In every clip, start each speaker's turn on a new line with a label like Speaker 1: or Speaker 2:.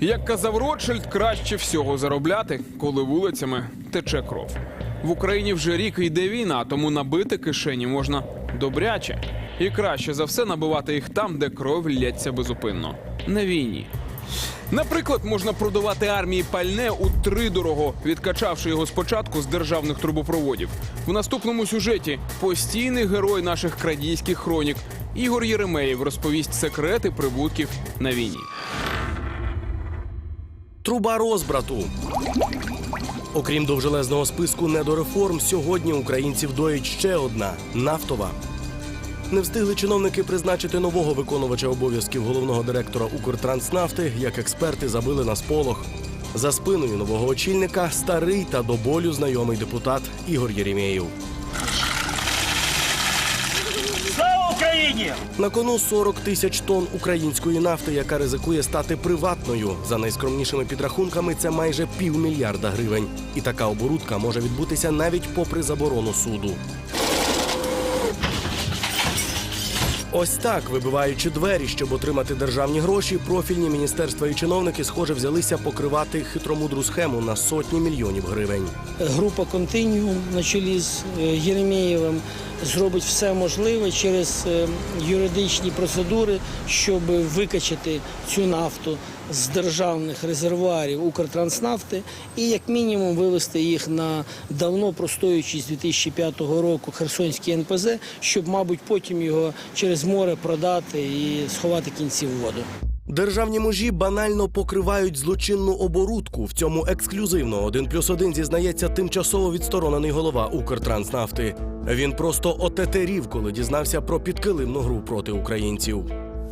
Speaker 1: Як казав Ротшильд, краще всього заробляти, коли вулицями тече кров. В Україні вже рік йде війна, тому набити кишені можна добряче. І краще за все набивати їх там, де кров лється безупинно на війні. Наприклад, можна продавати армії пальне у тридорого, відкачавши його спочатку з державних трубопроводів. В наступному сюжеті постійний герой наших крадійських хронік Ігор Єремеєв розповість секрети прибутків на війні.
Speaker 2: Труба розбрату. Окрім довжелезного списку недореформ, сьогодні українців доїть ще одна нафтова. Не встигли чиновники призначити нового виконувача обов'язків головного директора Укртранснафти, як експерти забили на сполох. За спиною нового очільника старий та до болю знайомий депутат Ігор Єремєєв.
Speaker 3: Україні!
Speaker 2: На кону 40 тисяч тонн української нафти, яка ризикує стати приватною. За найскромнішими підрахунками, це майже півмільярда гривень. І така оборудка може відбутися навіть попри заборону суду. Ось так, вибиваючи двері, щоб отримати державні гроші, профільні міністерства і чиновники, схоже, взялися покривати хитромудру схему на сотні мільйонів гривень.
Speaker 4: група Континіум на чолі з е, Єремєєвим зробить все можливе через е, юридичні процедури, щоб викачати цю нафту з державних резервуарів Укртранснафти і як мінімум вивести їх на давно простоючий з 2005 року Херсонський НПЗ, щоб, мабуть, потім його через море продати і сховати кінці в воду.
Speaker 2: Державні мужі банально покривають злочинну оборудку. В цьому ексклюзивно один плюс один зізнається тимчасово відсторонений голова Укртранснафти. Він просто отетерів, коли дізнався про підкилимну гру проти українців.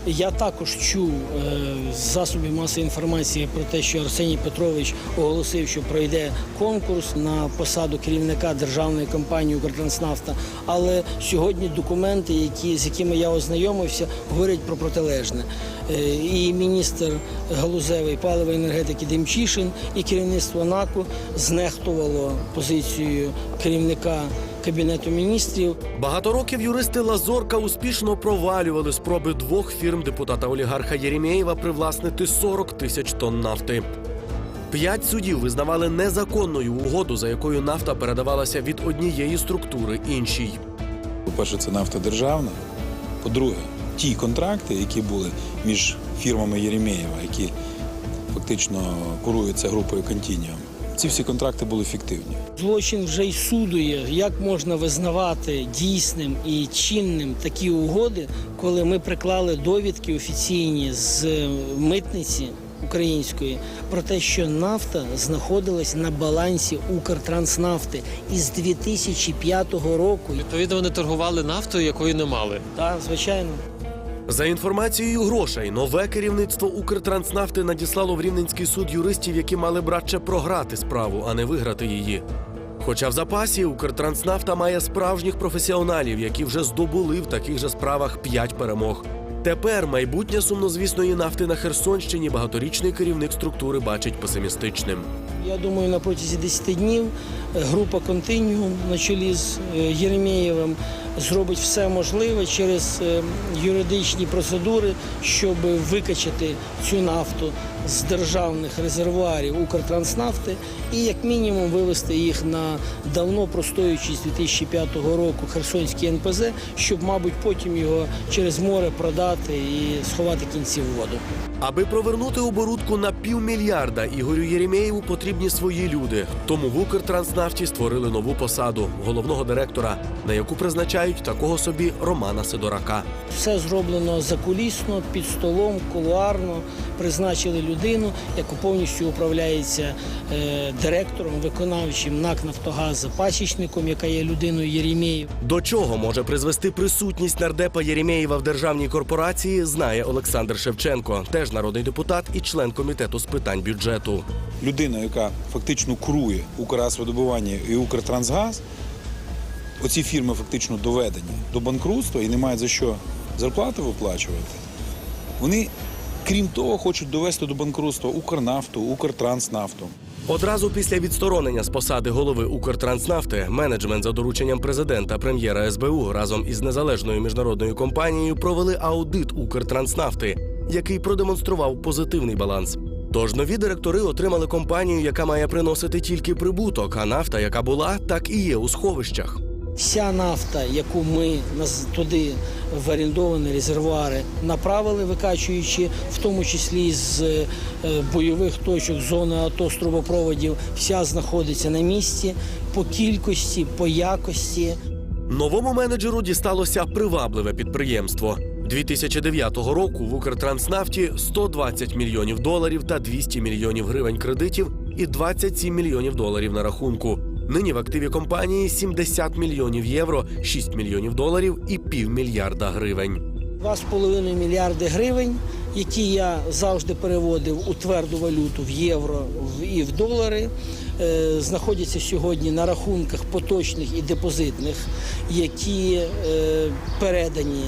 Speaker 4: Я також чув е, з засобів масової інформації про те, що Арсеній Петрович оголосив, що пройде конкурс на посаду керівника державної компанії «Укртранснафта». Але сьогодні документи, які, з якими я ознайомився, говорять про протилежне. Е, і міністр галузевої палива і енергетики Демчишин, і керівництво НАКу знехтувало позицію керівника кабінету міністрів.
Speaker 2: Багато років юристи Лазорка успішно провалювали спроби двох фірм депутата олігарха Єремєєва привласнити 40 тисяч тонн нафти. П'ять судів визнавали незаконною угоду, за якою нафта передавалася від однієї структури іншій.
Speaker 5: По-перше, це нафта державна. По-друге, ті контракти, які були між фірмами Єремєєва, які фактично куруються групою Контініум, ці всі контракти були фіктивні.
Speaker 4: Злочин вже й судує, як можна визнавати дійсним і чинним такі угоди, коли ми приклали довідки офіційні з е, митниці української про те, що нафта знаходилась на балансі Укртранснафти із 2005 року.
Speaker 6: Відповідно, вони торгували нафтою, якої не мали.
Speaker 4: Так, звичайно.
Speaker 2: За інформацією грошей, нове керівництво Укртранснафти надіслало в Рівненський суд юристів, які мали братче програти справу, а не виграти її. Хоча в запасі Укртранснафта має справжніх професіоналів, які вже здобули в таких же справах п'ять перемог. Тепер майбутнє сумнозвісної нафти на Херсонщині багаторічний керівник структури бачить песимістичним.
Speaker 4: Я думаю, на протязі 10 днів група Континіум на чолі з е, Єремєєвим зробить все можливе через е, юридичні процедури, щоб викачати цю нафту з державних резервуарів Укртранснафти і як мінімум вивести їх на давно простоючий з 2005 року Херсонський НПЗ, щоб, мабуть, потім його через море продати і сховати кінці в воду.
Speaker 2: Аби провернути оборудку на півмільярда Ігорю Єремєєву потрібні свої люди. Тому в Укртранснафті створили нову посаду головного директора, на яку призначають такого собі Романа Сидорака.
Speaker 4: Все зроблено закулісно, під столом, кулуарно. Призначили людину, яка повністю управляється е, директором, виконавчим НАК Нафтогаза, пасічником, яка є людиною Єремєєв.
Speaker 2: До чого може призвести присутність нардепа Єремєєва в державній корпорації, знає Олександр Шевченко, теж народний депутат і член комітету з питань бюджету.
Speaker 5: Людина, яка фактично курує Укргазвидобування і Укртрансгаз, оці фірми фактично доведені до банкрутства і не мають за що зарплати виплачувати. Вони, крім того, хочуть довести до банкрутства Укрнафту, Укртранснафту.
Speaker 2: Одразу після відсторонення з посади голови Укртранснафти менеджмент за дорученням президента прем'єра СБУ разом із незалежною міжнародною компанією провели аудит Укртранснафти, який продемонстрував позитивний баланс. Тож нові директори отримали компанію, яка має приносити тільки прибуток, а нафта, яка була, так і є у сховищах.
Speaker 4: Вся нафта, яку ми туди в орендовані резервуари направили, викачуючи, в тому числі з е, бойових точок зони АТО з трубопроводів, вся знаходиться на місці по кількості, по якості.
Speaker 2: Новому менеджеру дісталося привабливе підприємство. 2009 року в Укртранснафті 120 мільйонів доларів та 200 мільйонів гривень кредитів і 27 мільйонів доларів на рахунку. Нині в активі компанії 70 мільйонів євро, 6 мільйонів доларів і півмільярда гривень.
Speaker 4: 2,5 мільярди гривень, які я завжди переводив у тверду валюту в євро і в долари, е, знаходяться сьогодні на рахунках поточних і депозитних, які е, передані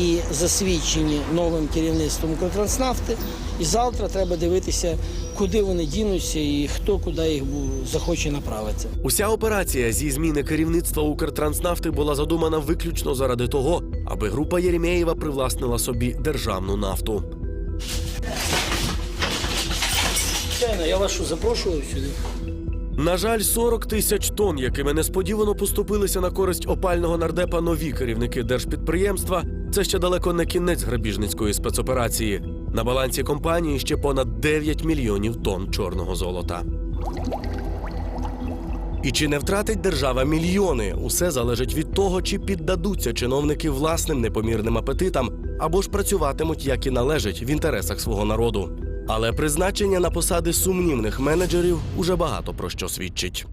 Speaker 4: і засвідчені новим керівництвом Укртранснафти. І завтра треба дивитися, куди вони дінуться і хто куди їх захоче направити.
Speaker 2: Уся операція зі зміни керівництва Укртранснафти була задумана виключно заради того, аби група Єремєєва привласнила собі державну нафту.
Speaker 4: Я вас що, запрошував сюди.
Speaker 2: На жаль, 40 тисяч тонн, якими несподівано поступилися на користь опального нардепа нові керівники держпідприємства, це ще далеко не кінець грабіжницької спецоперації. На балансі компанії ще понад 9 мільйонів тонн чорного золота. І чи не втратить держава мільйони? Усе залежить від того, чи піддадуться чиновники власним непомірним апетитам або ж працюватимуть, як і належить, в інтересах свого народу. Але призначення на посади сумнівних менеджерів уже багато про що свідчить.